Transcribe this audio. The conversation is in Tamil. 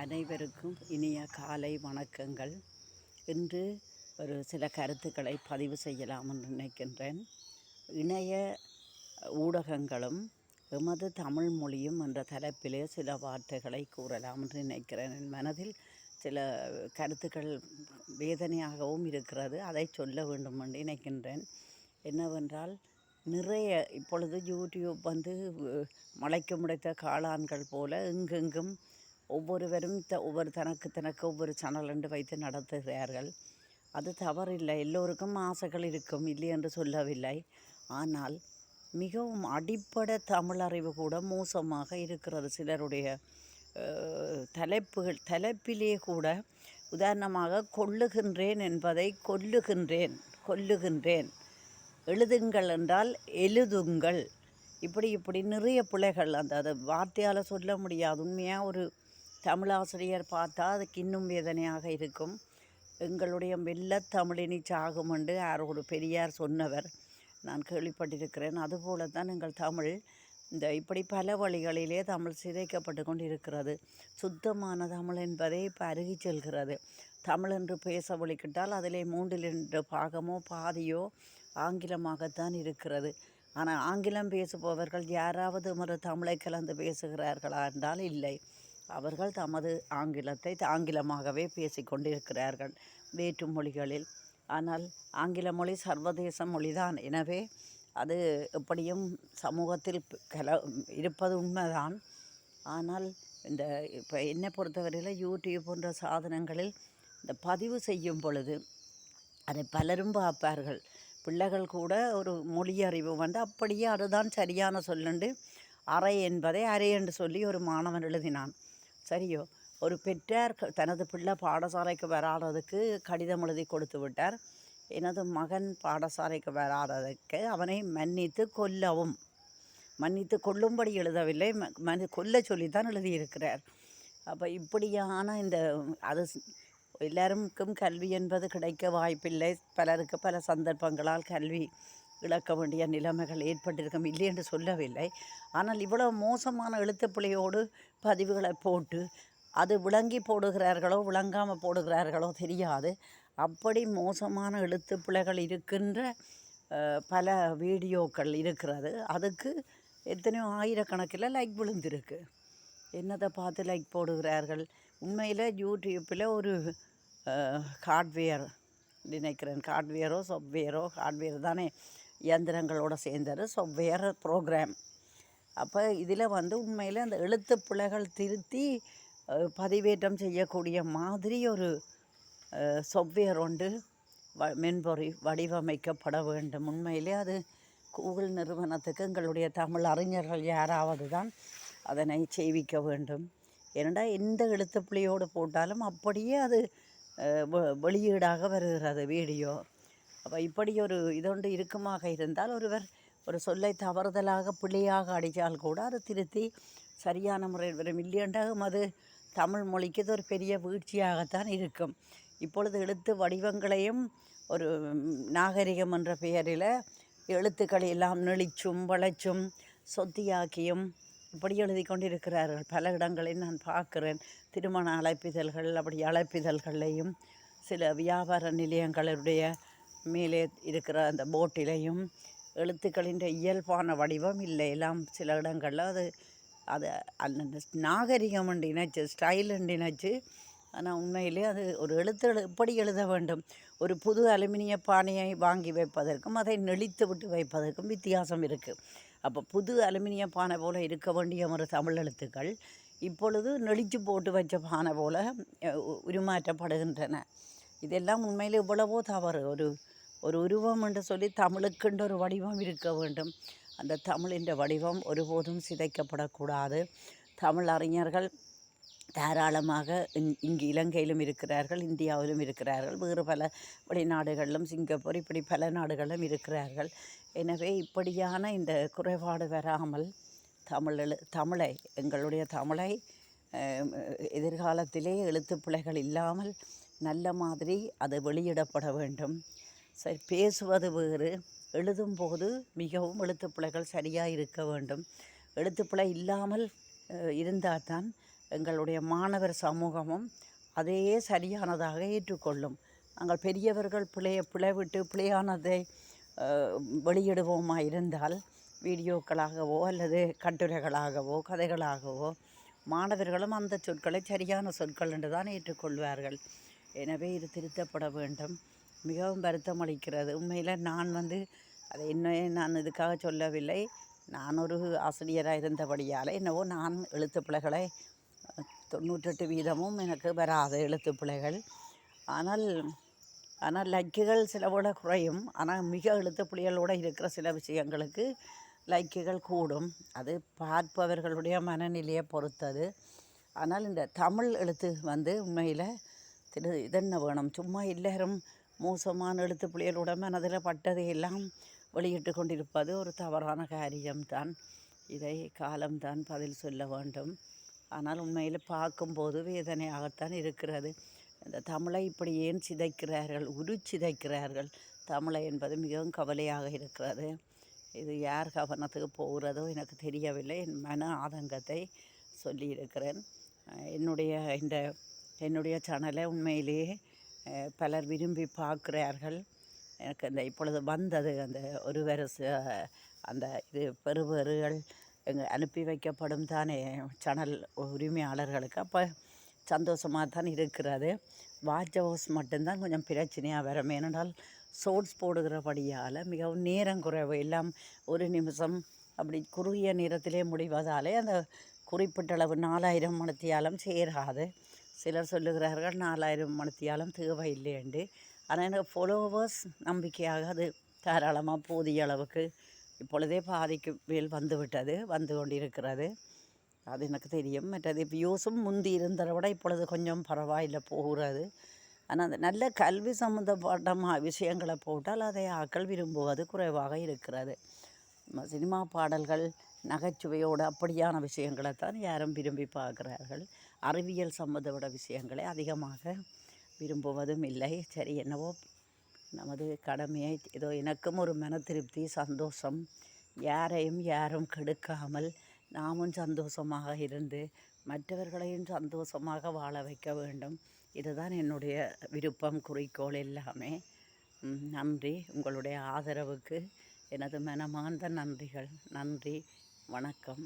அனைவருக்கும் இனிய காலை வணக்கங்கள். இன்று ஒரு சில கருத்துக்களை பதிவு செய்யலாம் என்று நினைக்கின்றேன். இணைய ஊடகங்களும் எமது தமிழ் மொழியும் என்ற தலைப்பிலே சில வார்த்தைகளை கூறலாம் என்று நினைக்கிறேன். என் மனதில் சில கருத்துக்கள் வேதனையாகவும் இருக்கிறது. அதை சொல்ல வேண்டும் என்று நினைக்கின்றேன். என்னவென்றால் நிறைய இப்பொழுது யூடியூப் வந்து மலைக்கு முடைத்த காளான்கள் போல எங்கெங்கும் ஒவ்வொருவரும் த ஒவ்வொரு தனக்கு தனக்கு ஒவ்வொரு சேனல் என்று வைத்து நடத்துகிறார்கள். அது தவறில்லை. எல்லோருக்கும் ஆசைகள் இருக்கும். இல்லை என்று சொல்லவில்லை. ஆனால் மிகவும் அடிப்படை தமிழறிவு கூட மோசமாக இருக்கிறது. சிலருடைய தலைப்புகள் தலைப்பிலே கூட உதாரணமாக கொள்ளுகின்றேன் என்பதை கொல்லுகின்றேன் கொல்லுகின்றேன். எழுதுங்கள் என்றால் எழுதுங்கள். இப்படி இப்படி நிறைய பிள்ளைகள் அந்த அதை வார்த்தையால் சொல்ல முடியாது. உண்மையாக ஒரு தமிழாசிரியர் பார்த்தா அதுக்கு இன்னும் வேதனையாக இருக்கும். எங்களுடைய மெல்ல தமிழினி சாகும் என்று யார் ஒரு பெரியார் சொன்னவர். நான் கேள்விப்பட்டிருக்கிறேன். அதுபோல தான் எங்கள் தமிழ் இந்த இப்படி பல வழிகளிலே தமிழ் சிதைக்கப்பட்டு கொண்டு இருக்கிறது சுத்தமான தமிழ் என்பதை இப்போ அருகி செல்கிறது. தமிழ் என்று பேச வழிக்கிட்டால் அதிலே மூன்றில் இரண்டு பாகமோ பாதியோ ஆங்கிலமாகத்தான் இருக்கிறது. ஆனால் ஆங்கிலம் பேசுபவர்கள் யாராவது ஒரு தமிழை கலந்து பேசுகிறார்களா என்றால் இல்லை. அவர்கள் தமது ஆங்கிலத்தை ஆங்கிலமாகவே பேசிக்கொண்டிருக்கிறார்கள் வேற்று மொழிகளில். ஆனால் ஆங்கில மொழி சர்வதேச மொழிதான். எனவே அது எப்படியும் சமூகத்தில் கல இருப்பது உண்மைதான். ஆனால் இந்த இப்போ என்னை பொறுத்தவரையில் யூடியூப் போன்ற சாதனங்களில் இந்த பதிவு செய்யும் பொழுது அதை பலரும் பார்ப்பார்கள். பிள்ளைகள் கூட ஒரு மொழி அறிவு வந்து அப்படியே அதுதான் சரியான சொல்லுண்டு. அறை என்பதை அறை என்று சொல்லி ஒரு மாணவன் எழுதினான். சரியோ. ஒரு பெற்றார் தனது பிள்ளை பாடசாலைக்கு வராததுக்கு கடிதம் எழுதி கொடுத்து விட்டார். எனது மகன் பாடசாலைக்கு வராததுக்கு அவனை மன்னித்து கொல்லவும். மன்னித்து கொல்லும்படி எழுதவில்லை. ம- மனி கொல்ல சொல்லித்தான் எழுதியிருக்கிறார். அப்போ இப்படியான இந்த அது எல்லாருக்கும் கல்வி என்பது கிடைக்க வாய்ப்பில்லை. பலருக்கு பல சந்தர்ப்பங்களால் கல்வி இழக்க வேண்டிய நிலைமைகள் ஏற்பட்டிருக்கும். இல்லை என்று சொல்லவில்லை. ஆனால் இவ்வளோ மோசமான எழுத்துப்பிழையோடு பதிவுகளை போட்டு அது விளங்கி போடுகிறார்களோ விளங்காமல் போடுகிறார்களோ தெரியாது. அப்படி மோசமான எழுத்துப்பிழைகள் இருக்கின்ற பல வீடியோக்கள் இருக்கிறது. அதுக்கு எத்தனையோ ஆயிரக்கணக்கில் லைக் விழுந்திருக்கு. என்னதை பார்த்து லைக் போடுகிறார்கள்? உண்மையில் யூடியூப்பில் ஒரு ஹார்ட்வேர் நினைக்கிறேன். ஹார்ட்வேரோ சாஃப்ட்வேரோ ஹார்ட்வேர் தானே. இயந்திரங்களோட சேர்ந்தது. வேறு ப்ரோக்ராம் அப்போ இதில் வந்து உண்மையில் அந்த எழுத்து பிழைகள் திருத்தி பதிவேற்றம் செய்யக்கூடிய மாதிரி ஒரு சாஃப்ட்வேர் ஒன்று வ மென்பொறி வடிவமைக்கப்பட வேண்டும். உண்மையிலே அது கூகுள் நிறுவனத்துக்கு எங்களுடைய தமிழ் அறிஞர்கள் யாராவது தான் அதனை செய்விக்க வேண்டும். ஏனெண்டா எந்த எழுத்துப்பிள்ளையோடு போட்டாலும் அப்படியே அது வெளியீடாக வருகிறது வீடியோ. அப்போ இப்படி ஒரு இதொன்று இருக்குமாக இருந்தால் ஒருவர் ஒரு சொல்லை தவறுதலாக பிழையாக அடித்தால் கூட அதை திருத்தி சரியான முறையில் வரும். இல்லையென்றாலும் அது தமிழ் மொழிக்கு இது ஒரு பெரிய வீழ்ச்சியாகத்தான் இருக்கும். இப்பொழுது எழுத்து வடிவங்களையும் ஒரு நாகரிகம் என்ற பெயரில் எழுத்துக்களை எல்லாம் நெளிச்சும் வளைச்சும் சொத்தியாக்கியும் இப்படி எழுதி கொண்டிருக்கிறார்கள். பல இடங்களில் நான் பார்க்குறேன். திருமண அழைப்பிதழ்கள் அப்படி அழைப்பிதழ்களையும் சில வியாபார நிலையங்களுடைய மேலே இருக்கிற அந்த போட்டிலையும் எழுத்துக்களின் இயல்பான வடிவம் இல்லை. எல்லாம் சில இடங்களில் அது அது அந்த நாகரிகம் இணைச்சு ஸ்டைல் இணைச்சு ஆனால் உண்மையிலே அது ஒரு எழுத்து எப்படி எழுத வேண்டும்? ஒரு புது அலுமினிய பானையை வாங்கி வைப்பதற்கும் அதை நெளித்து விட்டு வைப்பதற்கும் வித்தியாசம் இருக்குது அப்போ புது அலுமினிய பானை போல் இருக்க வேண்டிய ஒரு தமிழ் எழுத்துக்கள் இப்பொழுது நெளிச்சு போட்டு வச்ச பானை போல் உ- உருமாற்றப்படுகின்றன. இதெல்லாம் உண்மையில் இவ்வளவோ தவறு ஒரு ஒரு உருவம் என்று சொல்லி தமிழுக்குன்ற ஒரு வடிவம் இருக்க வேண்டும் அந்த தமிழின் வடிவம் ஒருபோதும் சிதைக்கப்படக்கூடாது தமிழ் அறிஞர்கள் தாராளமாக இங் இங்கு இலங்கையிலும் இருக்கிறார்கள் இந்தியாவிலும் இருக்கிறார்கள் வேறு பல வெளிநாடுகளிலும் சிங்கப்பூர் இப்படி பல நாடுகளிலும் இருக்கிறார்கள் எனவே இப்படியான இந்த குறைபாடு வராமல் தமிழ் எழு தமிழை எங்களுடைய தமிழை எதிர்காலத்திலே எழுத்துப்பிழைகள் இல்லாமல் நல்ல மாதிரி அது வெளியிடப்பட வேண்டும். சரி பேசுவது வேறு. எழுதும்போது மிகவும் எழுத்துப்பிழைகள் சரியாக இருக்க வேண்டும். எழுத்துப்பிழை இல்லாமல் இருந்தால் தான் எங்களுடைய மாணவர் சமூகமும் அதையே சரியானதாக ஏற்றுக்கொள்ளும். நாங்கள் பெரியவர்கள் பிழைய பிழைவிட்டு பிழையானதை வெளியிடுவோமா இருந்தால் வீடியோக்களாகவோ அல்லது கட்டுரைகளாகவோ கதைகளாகவோ மாணவர்களும் அந்த சொற்களை சரியான சொற்கள் என்று தான் ஏற்றுக்கொள்வார்கள். எனவே இது திருத்தப்பட வேண்டும். மிகவும் வருத்தம் அளிக்கிறது உண்மையில் நான் வந்து அதை இன்னும் நான் இதுக்காக சொல்லவில்லை. நான் ஒரு ஆசிரியராக இருந்தபடியால் என்னவோ நான் எழுத்து பிள்ளைகளை தொண்ணூற்றெட்டு வீதமும் எனக்கு வராது எழுத்து பிள்ளைகள் ஆனால் ஆனால் லைக்குகள் சில விட குறையும். ஆனால் மிக எழுத்து பிள்ளைகளோடு இருக்கிற சில விஷயங்களுக்கு லைக்குகள் கூடும். அது பார்ப்பவர்களுடைய மனநிலையை பொறுத்தது. ஆனால் இந்த தமிழ் எழுத்து வந்து உண்மையில் திரு இதென்ன வேணும்? சும்மா எல்லாரும் மோசமான எழுத்து பிள்ளைகளோட மனதில் பட்டதையெல்லாம் வெளியிட்டு கொண்டிருப்பது ஒரு தவறான காரியம்தான். இதை காலம்தான் பதில் சொல்ல வேண்டும். ஆனால் உண்மையில் பார்க்கும்போது வேதனையாகத்தான் இருக்கிறது. இந்த தமிழை இப்படி ஏன் சிதைக்கிறார்கள்? உரு சிதைக்கிறார்கள். தமிழை என்பது மிகவும் கவலையாக இருக்கிறது. இது யார் கவனத்துக்கு போகிறதோ எனக்கு தெரியவில்லை. என் மன ஆதங்கத்தை சொல்லியிருக்கிறேன். என்னுடைய இந்த என்னுடைய சேனலை உண்மையிலேயே பலர் விரும்பி பார்க்குறார்கள். எனக்கு அந்த இப்பொழுது வந்தது அந்த ஒரு வருஷ அந்த இது பெறுபேறுகள் எங்கள் அனுப்பி வைக்கப்படும் தானே சேனல் உரிமையாளர்களுக்கு. அப்போ சந்தோஷமாக தான் இருக்கிறது. வாட்ச் ஹவுஸ் மட்டும்தான் கொஞ்சம் பிரச்சனையாக வரும். ஏனென்றால் ஷோர்ட்ஸ் போடுகிறபடியால் மிகவும் நேரம் குறைவு. எல்லாம் ஒரு நிமிஷம் அப்படி குறுகிய நேரத்திலே முடிவதாலே அந்த குறிப்பிட்ட அளவு நாலாயிரம் மணித்தியாலம் சேராது. சிலர் சொல்லுகிறார்கள் நாலாயிரம் மணத்தியாலும் தேவையில்லை என்று ஆனால் எனக்கு ஃபாலோவர்ஸ் நம்பிக்கையாக அது தாராளமாக போதிய அளவுக்கு இப்பொழுதே பாதிக்கு மேல் வந்துவிட்டது வந்து கொண்டிருக்கிறது. அது எனக்கு தெரியும். மற்றது வியூஸும் முந்தி இருந்ததை விட இப்பொழுது கொஞ்சம் பரவாயில்லை போகிறது. ஆனால் அந்த நல்ல கல்வி சம்மந்தப்பட்ட விஷயங்களை போட்டால் அதை ஆக்கள் விரும்புவது குறைவாக இருக்கிறது. சினிமா பாடல்கள் நகைச்சுவையோடு அப்படியான விஷயங்களை தான் யாரும் விரும்பி பார்க்குறார்கள். அறிவியல் சம்மந்தப்பட்ட விஷயங்களை அதிகமாக விரும்புவதும் இல்லை. சரி என்னவோ நமது கடமையை ஏதோ எனக்கும் ஒரு மன திருப்தி சந்தோஷம். யாரையும் யாரும் கெடுக்காமல் நாமும் சந்தோஷமாக இருந்து மற்றவர்களையும் சந்தோஷமாக வாழ வைக்க வேண்டும். இதுதான் என்னுடைய விருப்பம் குறிக்கோள் எல்லாமே. நன்றி. உங்களுடைய ஆதரவுக்கு எனது மனமார்ந்த நன்றிகள். நன்றி. வணக்கம்.